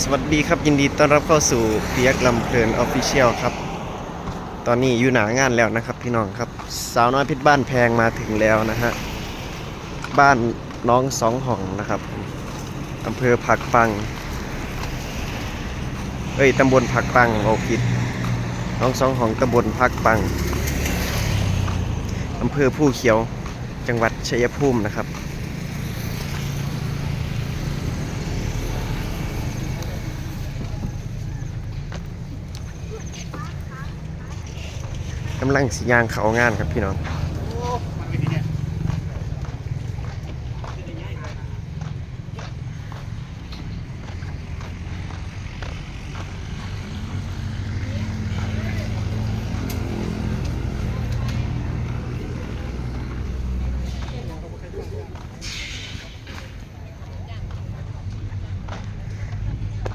สวัสดีครับยินดีต้อนรับเข้าสู่เปียกลำเพลินออฟฟิเชียลครับ ตอนนี้อยู่หนางานแล้วนะครับพี่น้องครับ สาวน้อยเพชรบ้านแพงมาถึงแล้วนะฮะ บ้านน้องสองห้องนะครับอำเภอผักปัง เอ้ยตำบลผักปังโอาผิด น้องสองห้องตำบลผักปังอำเภอผู้เขียวจังหวัดชัยภูมินะครับ กำลังสิยางเขางานครับพี่น้อง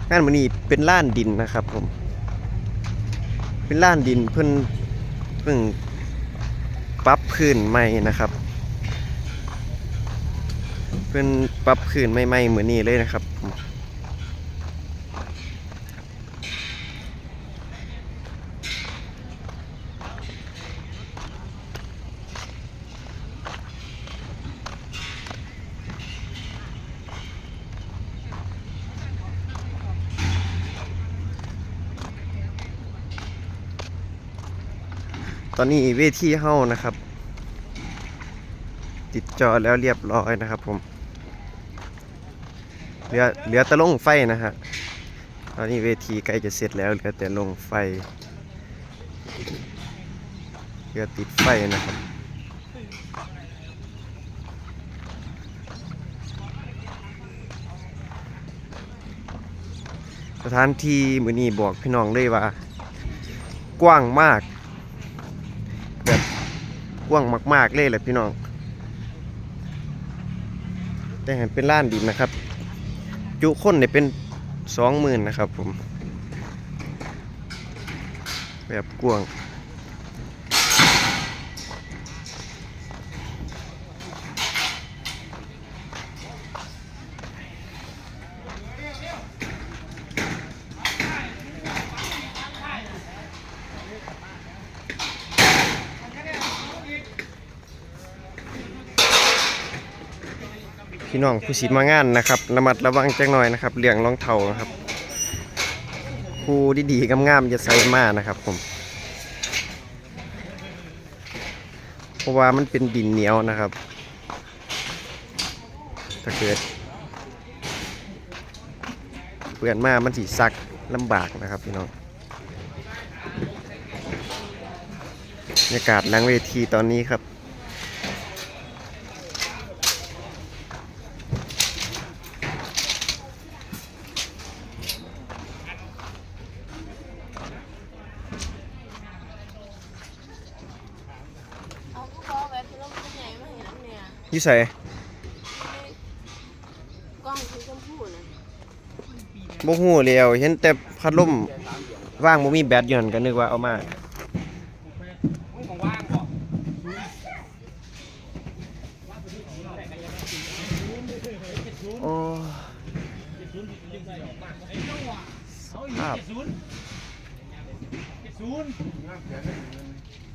งานวันนี้เป็นล้านดินนะครับผม เป็นล้านดินเพิ่อน พิ่งปรับพื้นใหม่นะครับ เพิ่นปรับพื้นใหม่ๆเหมือนนี้เลยนะครับ ตอนนี้เวทีเฮ้านะครับ ติดจอแล้วเรียบร้อยนะครับผมเหลือเหลือแต่ลงไฟนะฮะตอนนี้เวทีใกล้จะเสร็จแล้วเหลือแต่ลงไฟเหลือติดไฟนะครับสถานที่มือนี้บอกพี่น้องเลยว่า กว้างมาก กว้างมาก ๆ เลยแหละพี่น้อง แต่เห็นเป็นล้านดินนะครับ จุคนเนี่ยเป็นสองหมื่นนะครับผม แบบกว้าง พี่น้องผู้สิมางานนะครับระมัดระวังจังหน่อยนะครับเรื่องรองเท้านะครับครูดีๆงามๆจะใส่มานะครับผมเพราะว่ามันเป็นดินเหนียวนะครับ ถ้าเกิดเปื่อนมามันสีซักลำบากนะครับพี่น้องบรรยากาศหลังเวทีตอนนี้ครับ เอาผู้กองแบบที่เราเป็นใหญ่มาเห็นเนี่ ยี่ใส่กล้องคือชมพู่นะบ่ฮู้แล้วเห็นแต่พัดลมว่างบ่มีแบตอยู่นั่นก็นึกว่าเอามาโอ้สภาพ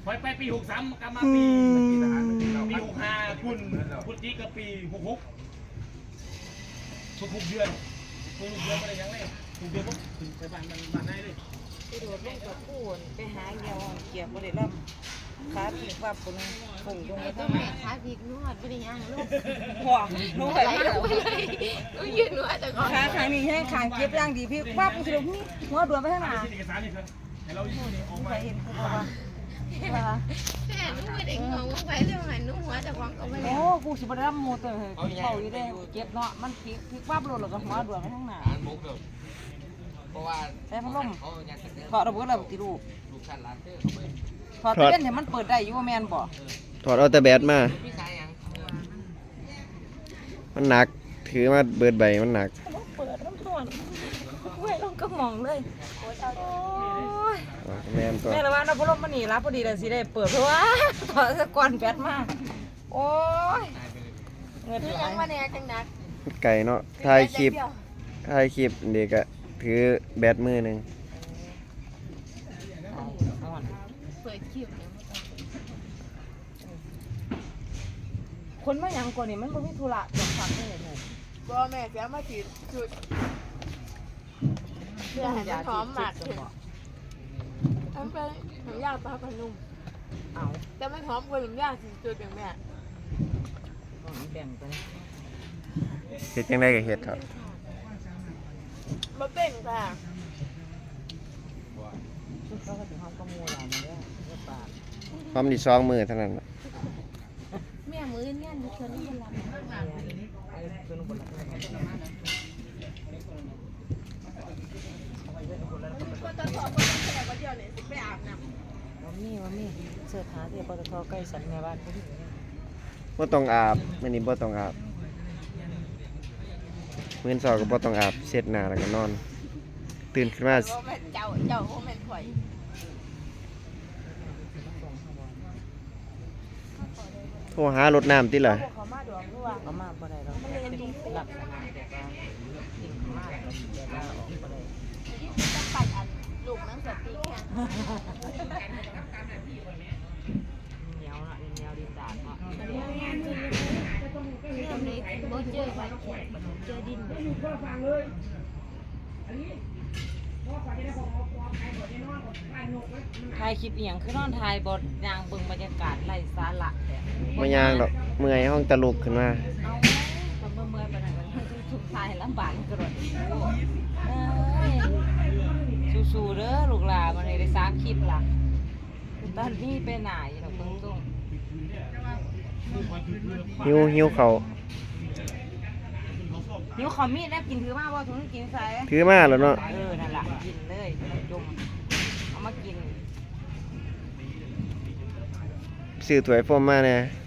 ไปไปปีหกสามกลับมาอืปีมปีหกห้าคุณคุณจีกับปีหกหกทุกหกเดือนทุกหกเดือนอะไรยังไงทุกเดือนปุ๊บถึงไปบ้านมันบ้านไหนเลยไปโดดลงกับผู้นไปหาเหี่ยวเกียบบ่ได้รับขาผีว่าปุ่นปุ่งตรงไอ้นี้ตัวแม่ขาพริกนวดไม่ได้ย่างลูกหัวหนูไปไหลมาลงไปเลยต้องยืนนวดแต่ก่อนขาข้างนี้แห้งข้างเก็บอย่างดีพี่ว่าปุ่นสิลูกนี่หัวดวนไปทางหน้าเอกสารนี่คือให้เราอยู่นี่ออกไปมาเห็นเขาบอกว่า ว่าแม่นุ่ไม่ได้งงว่าไปเรื่องไหนนุ่หัวแต่ของก็ไม่ได้โอ้กูสิบ่ได้รับหมู่ตัวเฮ้ยเขาอยู่ได้เจ็บเนาะมันพลิกพลิกปั๊บโลดแล้วก็หัวดวนไปทางหน้าอ่านมุกเด้อเพราะว่าแต่พัดลมเขาอยากจะเดินถอดระเบิดแล้วติลูกลูกชั้นร้านเด้อเขาไปถอดตะเวนให้มันเปิดได้อยู่ว่าแม่นบ่ถอดเอาแต่แบตมาพี่ชายยังเออมันหนักถือมาเบิดใบมันหนักเปิดน้ำท่ว นเว้ยลงก็มองเลยโอ้ยอ๋อแม่นตัวแม่ละว่าน้ำพัดลมมันนี่รับพอดีเลยสิได้เปิดเพราะว่าถอดสะก่อนแปดมาโอ้ยเงินคือไหลยังมาแน่จังนักไก่เนาะถ่ายคลิปถ่ายคลิปเด็กอะถือแบตมือหนึ่งเอาอ่อนเปิดคลิปเนี่ยมันต้องคนมาหยังก่อนนี่มันบ่มีธุระจะฟังได้เลยบ่แม่เสียมาฉีดจุด เพื่อให้มันหอมมากขึ้นมันเป็นหอมยากปลาพนุ่มเอาแต่มันหอมกว่าหอมยากสิจุดอย่างแม่ต้องแบ่งไปเฮ็ดจังได๋ก็เฮ็ดเถอะมาเป็นค่ะชุดก็ถึงห้องก็มูเรามาเด้อเด้อปากพร้อมดีสองมือเท่านั้นน่ะแม่มือเนี่ยมีคนที่รับไอ้ตัวนู้นคนละ ตอนสอบก็ต้องแข่ก็เดียวเนี่ยสิไปอาบน้ำว่ามีว่ามีเสื้อผ้าที่ปตทใกล้สันแม่บ้านพอดีบ่ต้องอาบมื้อนี้บ่ต้องอาบมื้อเช้าก็บ่ต้องอาบเช็ดหน้าแล้วก็นอน ตื่นขึ้นมาเมนเจ้าเจ้าโมเมนข่อยโทรหารถน้ำติล่ะเขามาดวงด้วยก็มาบ่ได้เราเป็นลับบว่ายิ่งมากก็แบบว่าออก เหนียวน่ะเหนียวดินดาดเนาะเนี่ยเลยบ่เจอวันแข่งเจอดินถ่ายคลิปเอียงคือนอนถ่ายบ่ยางเบิ่งบรรยากาศไร้สาระแต่บ่ยางดอกเมื่อยห้องตลุกขึ้นมาเอาคนเมื่อยไปไหนมันทุกทายลำบากกระโดดเอ้ย สู้ๆเด้อลูกหลานมันได้สามคลิปล่ะตอนนี้ไปไหนเราเพิ่งต้องหิวหิวเขาวนิ้วขอมีดแล้วกินถือมาบ่ถุงกินใส่ถือมาแล้วเนาะเออนั่นล่ะกินเลยจุ่มเอามากินซื้อถ้วยโฟมมาแน่แ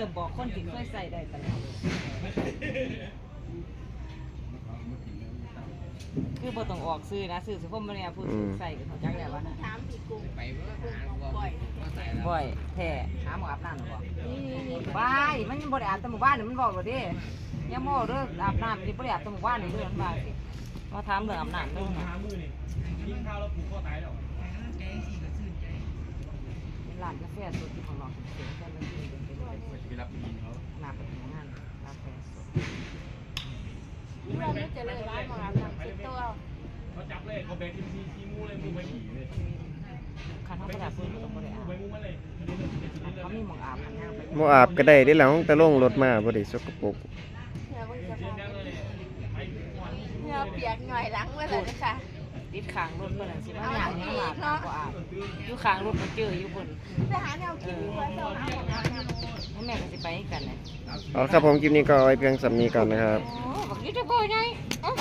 ริ่มบอกคนที่เคยใส่ได้ตลอดคือบ่ต้องออกซื้อนะซื้อสุภาพบุรุษพูดถึงใส่กันเขาจักแล้วว่านะถามพี่กุ้งไปเมื่อหาบ่อยมาใส่แล้วบ่อยแท้หาหมออาบน้ำบ่นี่นี่นี่บายมันยังบ่ได้อาบแต่หมู่บ้านนี่มันบอกว่าเด้ยังบ่เด้ออาบน้ำนี่บ่ได้อาบแต่หมู่บ้านนี่เด้อมันว่าสิมาถามเรื่องอาบน้ำเด้อหามือนี่กินข้าวแล้วผูกคอตายแล้วร้านกาแฟสดที่ของเราเสียงแค่นั้นเอง ไปรับกินเขาหน้าไปทำงานกาแฟสดที่เราไม่เจริญร้านมอาบน้ำสิบตัวเขาจับเลยเขาแบกทีทีทีมูเลยมูไปหนีเลยคันเขาได้พูดก็บ่ได้อาบเลยเขามีหมองอาบคันย่างไปบ่อาบก็ได้เด้ล่ะห้องตะลงรถมาบ่ได้สกปรกเนี่ยมันจะเสียงดังเลยไปก่อเนี่ยเปียกหน่อยหลังเมื่อไหร่ค่ะ ติดข้างรถเพิ่นน่ะสิมาย่างนี่อาบน้ำบ่อาบอยู่ข้างรถมันเจออยู่พุ่นไปหาแนวกินดีกว่าเจ้าหาของอาบน้ำให้แม่ก็สิไปกันน่ะเอาละครับผมคลิปนี้ก็เอาไว้เพียงสำนี้ก่อนนะครับ โอ้บักอยู่จะบ่ใหญ่เอ้า